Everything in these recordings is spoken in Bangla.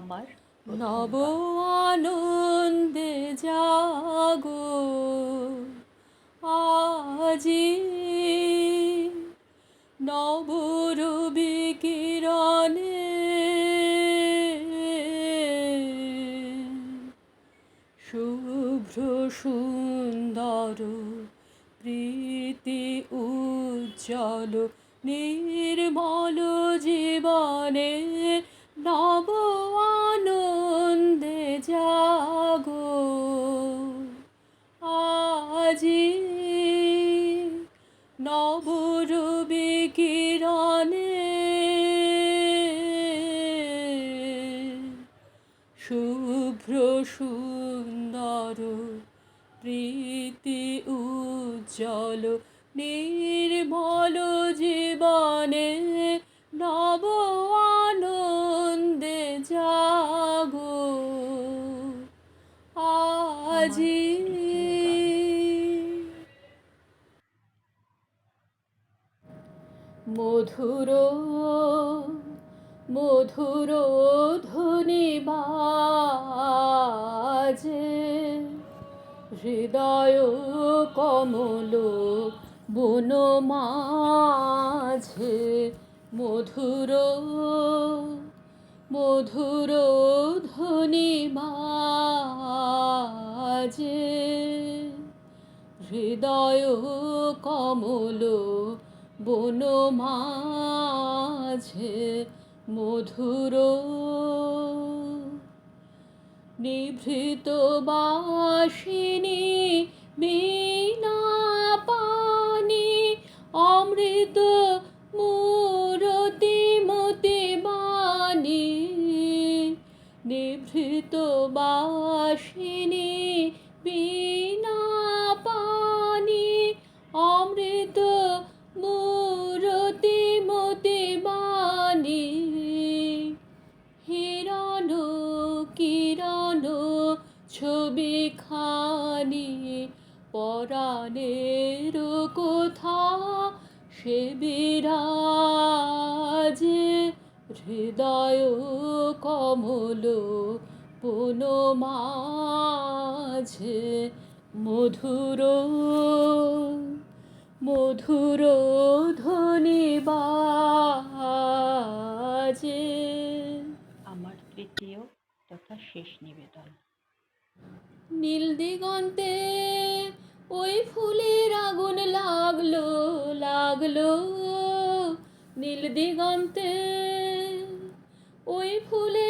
আমার। নব আনন্দে যাগো আজি নবরবি কিরণে। শুভ্র সুন্দর প্রীতি উজ্জ্বল নির্মল জীবনে নব আনন্দে জাগো। আজি নবরবি কিরণে শুভ্র সুন্দর প্রীতি উজ্জ্বল নির্মল জীবনে নব আজি মধুর মধুর ধ্বনি বাজে। হৃদয় কমল বন মাঝে। মধুর মধুর ধ্বনি হৃদয় কমল বন মাঝে মধুর। নিভৃত বাসিনী, বিনা পানি, অমৃত মূরতি মতি বাণী। নিভৃত বাসিনী বিনা পানি অমৃত মূরতি মতি বাণী। হিরণ কিরণ ছবি খানি পরাণের কোথা সে বিরাজে, হৃদয় কমল মাঝে মধুর মধুর ধ্বনি বাজে। আমার তৃতীয় তথা শেষ নিবেদন। নীল দিগন্তে ওই ফুলের আগুন লাগল লাগল। নীল দিগন্তে ওই ফুলের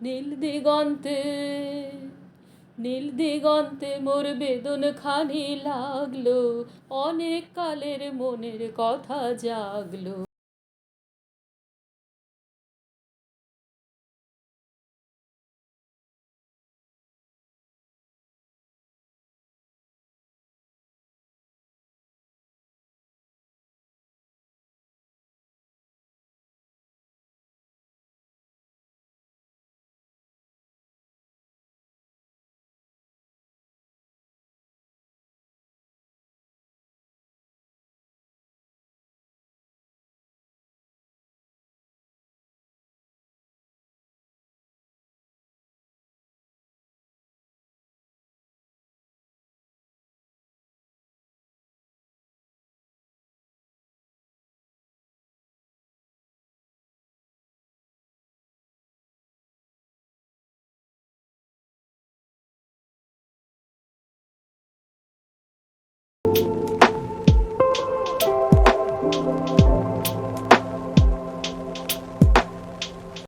নীল দিগন্তে নীল দিগন্তে মোর বেদন খানি লাগল অনেক কালের মনের কথা জাগলো।